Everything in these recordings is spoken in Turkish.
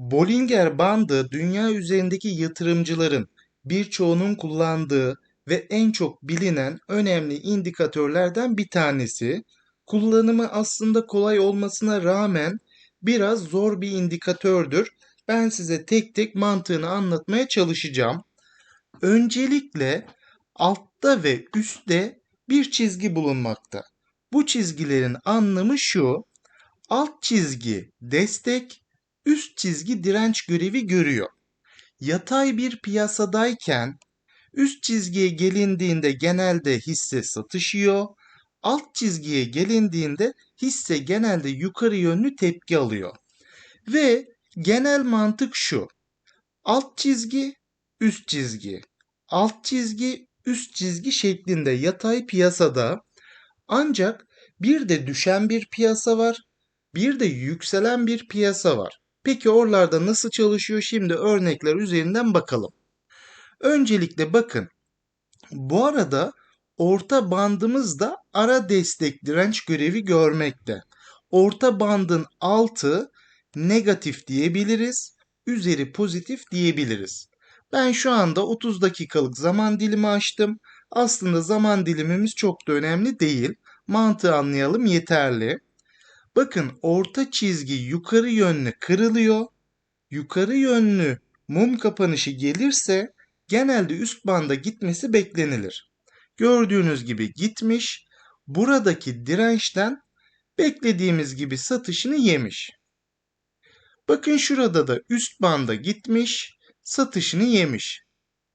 Bollinger Bandı dünya üzerindeki yatırımcıların birçoğunun kullandığı ve en çok bilinen önemli indikatörlerden bir tanesi. Kullanımı aslında kolay olmasına rağmen biraz zor bir indikatördür. Ben size tek tek mantığını anlatmaya çalışacağım. Öncelikle altta ve üstte bir çizgi bulunmakta. Bu çizgilerin anlamı şu. Alt çizgi destek, üst çizgi direnç görevi görüyor. Yatay bir piyasadayken üst çizgiye gelindiğinde genelde hisse satışıyor. Alt çizgiye gelindiğinde hisse genelde yukarı yönlü tepki alıyor. Ve genel mantık şu. Alt çizgi, üst çizgi. Alt çizgi, üst çizgi şeklinde yatay piyasada ancak bir de düşen bir piyasa var, bir de yükselen bir piyasa var. Peki oralarda nasıl çalışıyor? Şimdi örnekler üzerinden bakalım. Öncelikle bakın. Bu arada orta bandımız da ara destek direnç görevi görmekte. Orta bandın altı negatif diyebiliriz, üzeri pozitif diyebiliriz. Ben şu anda 30 dakikalık zaman dilimi açtım. Aslında zaman dilimimiz çok da önemli değil. Mantığı anlayalım yeterli. Bakın orta çizgi yukarı yönlü kırılıyor. Yukarı yönlü mum kapanışı gelirse genelde üst banda gitmesi beklenilir. Gördüğünüz gibi gitmiş. Buradaki dirençten beklediğimiz gibi satışını yemiş. Bakın şurada da üst banda gitmiş, satışını yemiş.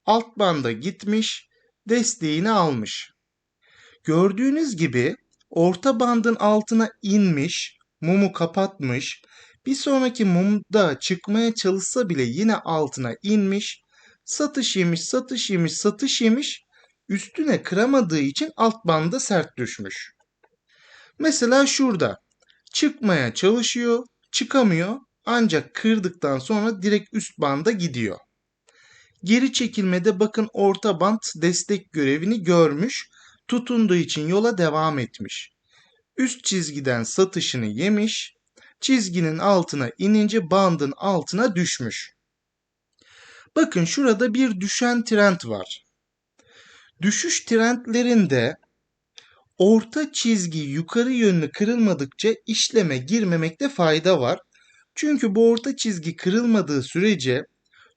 Alt banda gitmiş, desteğini almış. Gördüğünüz gibi orta bandın altına inmiş, mumu kapatmış. Bir sonraki mumda çıkmaya çalışsa bile yine altına inmiş. Satış yemiş, satış yemiş, satış yemiş. Üstüne kıramadığı için alt banda sert düşmüş. Mesela şurada çıkmaya çalışıyor, çıkamıyor ancak kırdıktan sonra direkt üst banda gidiyor. Geri çekilmede bakın orta band destek görevini görmüş, tutunduğu için yola devam etmiş. Üst çizgiden satışını yemiş, çizginin altına inince bandın altına düşmüş. Bakın şurada bir düşen trend var. Düşüş trendlerinde orta çizgi yukarı yönlü kırılmadıkça işleme girmemekte fayda var. Çünkü bu orta çizgi kırılmadığı sürece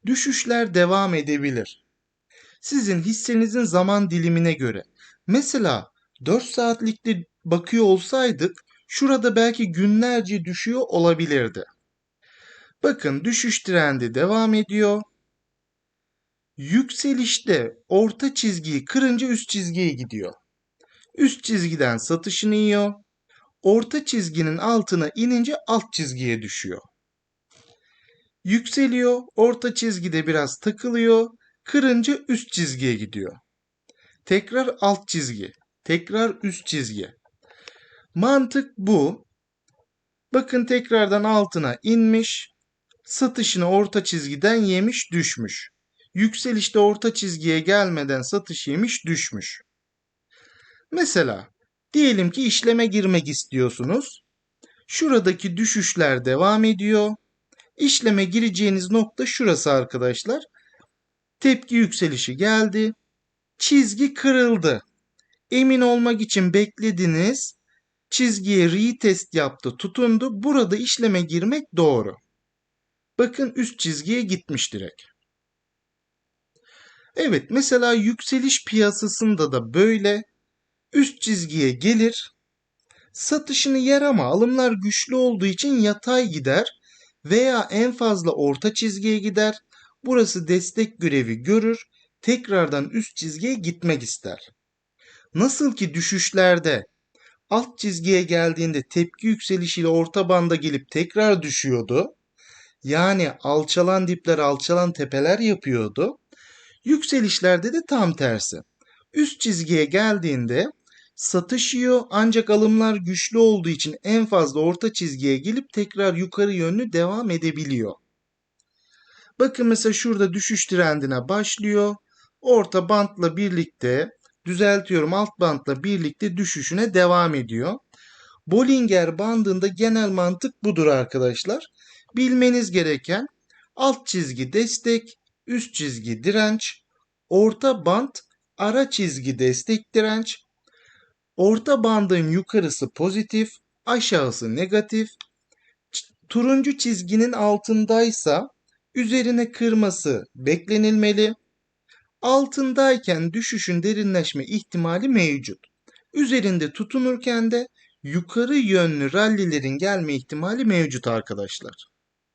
düşüşler devam edebilir. Sizin hissenizin zaman dilimine göre. Mesela 4 saatlikte bakıyor olsaydık şurada belki günlerce düşüyor olabilirdi. Bakın düşüş trendi devam ediyor. Yükselişte orta çizgiyi kırınca üst çizgiye gidiyor. Üst çizgiden satışını yiyor. Orta çizginin altına inince alt çizgiye düşüyor. Yükseliyor, orta çizgide biraz takılıyor, kırınca üst çizgiye gidiyor. Tekrar alt çizgi, tekrar üst çizgi. Mantık bu. Bakın tekrardan altına inmiş, satışını orta çizgiden yemiş, düşmüş. Yükselişte orta çizgiye gelmeden satış yemiş, düşmüş. Mesela diyelim ki işleme girmek istiyorsunuz. Şuradaki düşüşler devam ediyor. İşleme gireceğiniz nokta şurası arkadaşlar. Tepki yükselişi geldi. Çizgi kırıldı. Emin olmak için beklediniz. Çizgiye retest yaptı, tutundu. Burada işleme girmek doğru. Bakın üst çizgiye gitmiş direkt. Evet mesela yükseliş piyasasında da böyle üst çizgiye gelir. Satışını yer ama alımlar güçlü olduğu için yatay gider veya en fazla orta çizgiye gider. Burası destek görevi görür. Tekrardan üst çizgiye gitmek ister. Nasıl ki düşüşlerde alt çizgiye geldiğinde tepki yükselişiyle orta banda gelip tekrar düşüyordu. Yani alçalan dipler alçalan tepeler yapıyordu. Yükselişlerde de tam tersi. Üst çizgiye geldiğinde satış yiyor ancak alımlar güçlü olduğu için en fazla orta çizgiye gelip tekrar yukarı yönlü devam edebiliyor. Bakın mesela şurada düşüş trendine başlıyor. Orta bantla birlikte düzeltiyorum alt bantla birlikte düşüşüne devam ediyor. Bollinger bandında genel mantık budur arkadaşlar. Bilmeniz gereken alt çizgi destek, üst çizgi direnç, orta band, ara çizgi destek direnç, orta bandın yukarısı pozitif, aşağısı negatif, turuncu çizginin altındaysa üzerine kırması beklenilmeli. Altındayken düşüşün derinleşme ihtimali mevcut. Üzerinde tutunurken de yukarı yönlü rallilerin gelme ihtimali mevcut arkadaşlar.